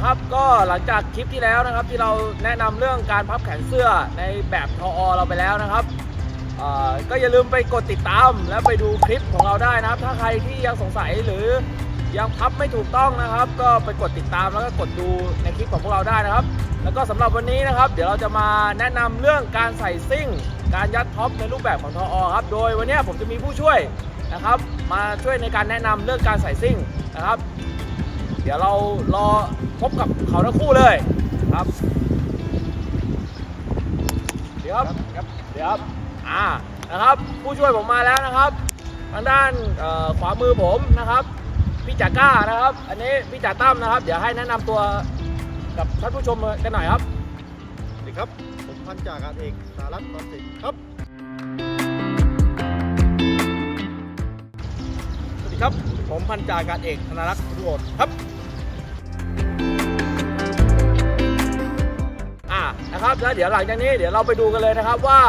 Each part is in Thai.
นะครับ ก็หลังจากคลิปที่แล้วนะครับ ที่เราแนะนำเรื่องการพับแขนเสื้อในแบบทออเราไปแล้วนะครับก็อย่าลืมไปกดติดตามและไปดูคลิปของเราได้นะครับ ถ้าใครที่ยังสงสัยหรือยังพับไม่ถูกต้องนะครับ ก็ไปกดติดตามแล้วก็กดดูในคลิปของพวกเราได้นะครับ แล้วก็สำหรับวันนี้นะครับ เดี๋ยวเราจะมาแนะนำเรื่องการใส่ซิ่ง การยัดท็อปในรูปแบบของทอครับ โดยวันนี้ผมจะมีผู้ช่วยนะครับ มาช่วยในการแนะนำเรื่องการใส่ซิ่งนะครับ เดี๋ยวเรารอพบกับเขาทั้งคู่เลยครับ เดี๋ยวครับครับเดี๋ยวครับอ่านะครับ ผู้ช่วยผมมาแล้วนะครับทางด้านเอ่อขวามือผมนะครับพี่จ่าก้านะครับ อันนี้พี่จ่าตั้มนะครับ เดี๋ยวให้แนะนำตัวกับท่านผู้ชมกันหน่อยครับสวัสดีครับผมพันจ่าอากาศเอกสารัตน์นนท์สิทธิ์ครับสวัสดีครับ ผมพันจ่าอากาศเอกธนรักษ์รุโรธครับอ่านะครับแล้วเดี๋ยวหลังจากนี้เดี๋ยวเราไปดูกันเลยนะครับว่า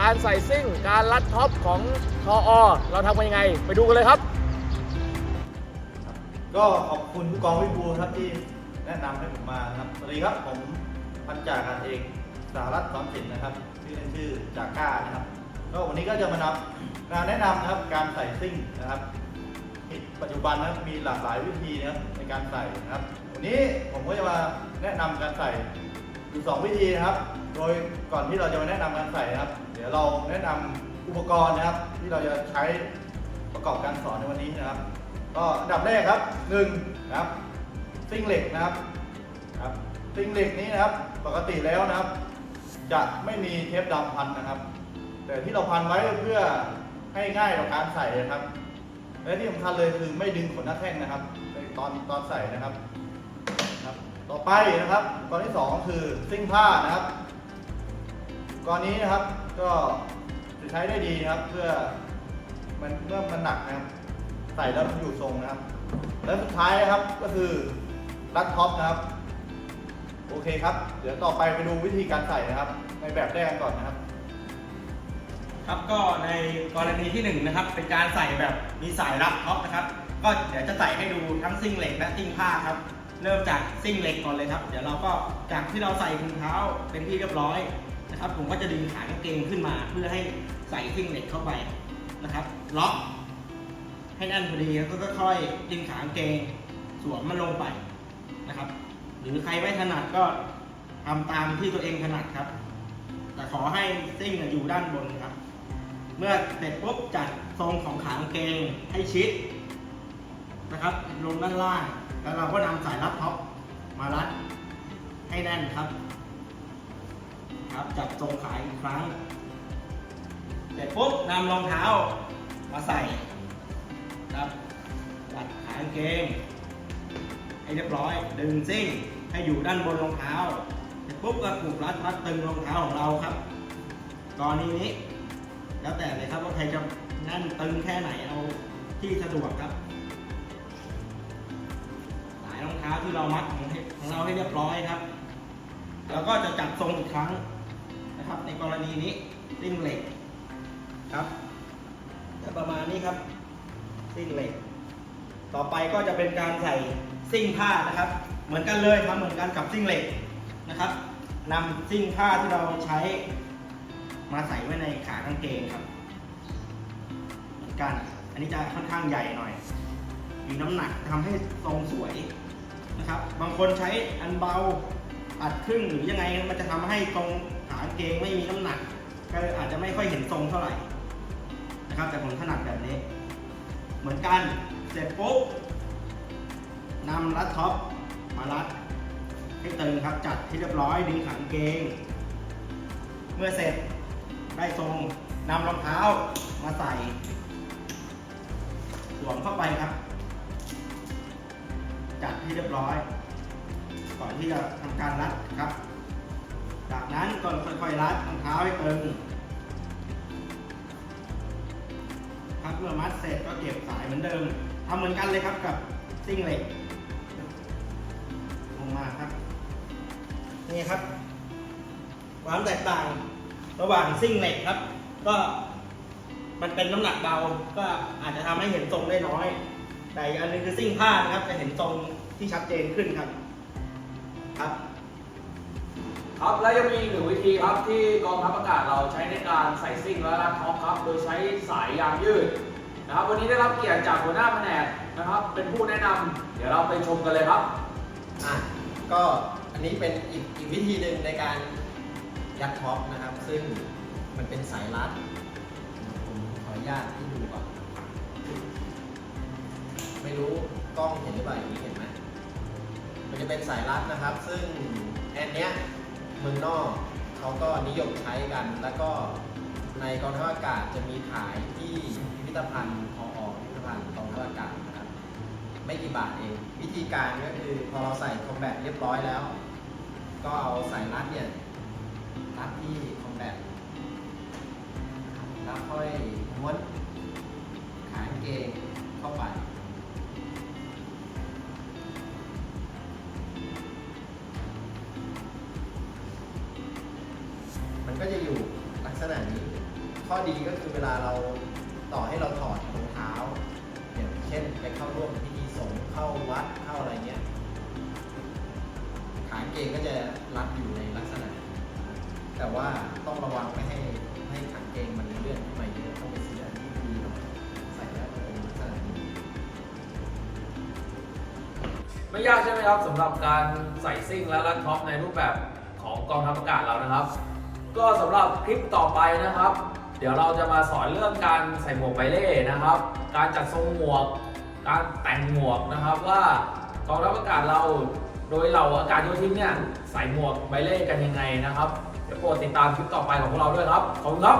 การใส่ซิ่งการรัดท็อปของทออเราทำกันยังไง ไปดูกันเลยครับ ก็ขอบคุณผู้กองวิบูลย์ครับที่แนะนำให้ผมมาครับสวัสดีครับผมพันจ่ากาศเอกสารัตน์สอนสินนะครับชื่อเล่นชื่อจากก้านะครับก็วันนี้ก็จะมานำกาแนะนำนะครับการใส่ซิ่งนะครับ ปัจจุบันนะครับมีหลากหลายวิธีนะครับในการใส่นะครับ วันนี้ผมก็จะมาแนะนำการใส่อยู่สองวิธีนะครับ โดยก่อนที่เราจะมาแนะนำการใส่นะครับ เดี๋ยวเราแนะนำอุปกรณ์นะครับ ที่เราจะใช้ประกอบการสอนในวันนี้นะครับ ก็อันดับแรกครับหนึ่งนะครับซิ่งเหล็กนะครับครับซิ่งเหล็กนี้นะครับปกติแล้วนะครับ จะไม่มีเทปดำพันนะครับ แต่ที่เราพันไว้เพื่อให้ง่ายต่อการใส่นะครับ และที่สำคัญเลยคือไม่ดึงขนหน้าแข้งนะครับในตอนตอนใส่นะครับครับ ต่อไปนะครับกรณีที่สองคือซิ่งผ้านะครับกรณีนี้นะครับก็จะใช้ได้ดีนะครับเพื่อมันเมื่อมันหนักนะครับ ใส่แล้วมันอยู่ทรงนะครับ และสุดท้ายนะครับก็คือรัดท็อปนะครับ โอเคครับ เดี๋ยวต่อไปไปดูวิธีการใส่นะครับ ในแบบแรกกันก่อนนะครับ ครับก็ในกรณีที่หนึ่งนะครับเป็นการใส่แบบมีสายรัดท็อปนะครับ ก็เดี๋ยวจะใส่ให้ดูทั้งซิ่งเหล็กและซิ่งผ้าครับเริ่มจากซิ่งเหล็กก่อนเลยครับ เดี๋ยวเราก็จากที่เราใส่ถุงเท้าเป็นที่เรียบร้อยนะครับ ผมก็จะดึงขากางเกงขึ้นมา เพื่อให้ใส่ซิ่งเหล็กเข้าไปนะครับล็อกให้แน่นพอดีแล้วก็ค่อยดึงขากางเกงสวมมันลงไปนะครับ หรือใครไม่ถนัดก็ทำตามที่ตัวเองถนัดครับ แต่ขอให้ซิ่งอยู่ด้านบนครับ เมื่อเสร็จปุ๊บจัดทรงของขางเกงให้ชิดนะครับลงด้านล่าง แล้วเราก็นำสายรัดท็อปมารัดให้แน่นครับครับ จับทรงขาอีกครั้ง เสร็จปุ๊บนำรองเท้ามาใส่ครับจัดขางเกงให้เรียบร้อย ดึงซิ่งให้อยู่ด้านบนรองเท้า เสร็จปุ๊บก็ผูกรัดรัดตึงรองเท้าของเราครับกรณีนี้ แล้วแต่เลยครับว่าใครจะแนั่นตึงแค่ไหนเอาที่สะดวกครับสายรองเท้าที่เรามัดของของเราให้เรียบร้อยครับ แล้วก็จะจัดทรงอีกครั้งนะครับ ในกรณีนี้ซิ่งเหล็กครับจะประมาณนี้ครับซิ่งเหล็ก ต่อไปก็จะเป็นการใส่ซิ่งผ้านะครับ เหมือนกันเลยทำเหมือนกันกับซิ่งเหล็กนะครับนำซิ่งผ้าที่เราใช้ มาใส่ไว้ในขากางเกงครับเหมือนกัน อันนี้จะค่อนข้างใหญ่หน่อย มีน้ำหนักทำให้ทรงสวยนะครับ บางคนใช้อันเบาตัดครึ่งหรือยังไงมันจะทำให้ตรงขากางเกงไม่มีน้ำหนัก ก็อาจจะไม่ค่อยเห็นทรงเท่าไหร่นะครับแต่ผมถนัดแบบนี้ เหมือนกันเสร็จปุ๊บนำรัดท็อปมารัดให้ตึงครับจัดที่เรียบร้อยดึงขางเกง เมื่อเสร็จ ได้ทรงนำรองเท้ามาใส่สวมเข้าไปครับ จัดให้เรียบร้อย ก่อนที่จะทำการรัดครับ จากนั้นก็ค่อยๆรัดรองเท้าให้ตึงครับเมื่อมัดเสร็จก็เก็บสายเหมือนเดิมทำเหมือนกันเลยครับกับซิ่งเหล็กลงมาครับ นี่ครับ ความแตกต่าง ระหว่างซิ่งเหล็กครับ ก็มันเป็นน้ำหนักเบา ก็อาจจะทำให้เห็นทรงได้น้อย แต่อีกอันหนึงคือซิ่งผ้านะครับ จะเห็นทรงที่ชัดเจนขึ้นครับ ครับ ครับและยังมีอีกหนึ่งวิธีครับที่กองทัพอากาศเราใช้ในการใส่ซิ่งและรัดท็อปครับ โดยใช้สายยางยืดนะครับ วันนี้ได้รับเกียรติจากหัวหน้าแผนกนะครับ เป็นผู้แนะนำเดี๋ยวเราไปชมกันเลยครับ อะก็อันนี้เป็นอีกอีกวิธีหนึ่งในการ ยัดท็อปนะครับ ซึ่งมันเป็นสายรัดผมขออนุญาตที่ดูก่อน ไม่รู้กล้องเห็นหรือเปล่าอย่างนี้เห็นไหมมันจะเป็นสายรัดนะครับ ซึ่งแอนเนี้ยเมืองนอกเขาก็นิยมใช้กัน แล้วก็ในกองทัพอากาศจะมีขายที่พิพิธภัณฑ์พออพิพิธภัณฑ์กองทัพอากาศนะครับ ไม่กี่บาทเอง วิธีการก็คือพอเราใส่คอมแบทเรียบร้อยแล้ว ก็เอาสายรัดเนี่ย รัดที่คอมแบทแล้วค่อยม้วนขางเกงเข้าไปมันก็จะอยู่ลักษณะนี้ ข้อดีก็คือเวลาเรา แต่ว่าต้องระวังไม่ให้ให้ขากางเกงมันเลื่อนขึ้นมาเยอะต้องไปซื้ออันที่ดีหน่อยใส่แล้วเป็นลักษณะนี้ไม่ยากใช่ไหมครับสำหรับการใส่ซิ่งและรัดท็อปในรูปแบบของกองทัพอากาศเรานะครับ ก็สำหรับคลิปต่อไปนะครับ เดี๋ยวเราจะมาสอนเรื่องการใส่หมวกไบเล่นะครับ การจัดทรงหมวก การแต่งหมวกนะครับว่ากองทัพอากาศเราโดยเราอากาศโยธินเนี่ยใส่หมวกไบเล่กันยังไงนะครับ โปรดติดตามคลิปต่อไปของพวกเราด้วยครับ ขอบคุณครับ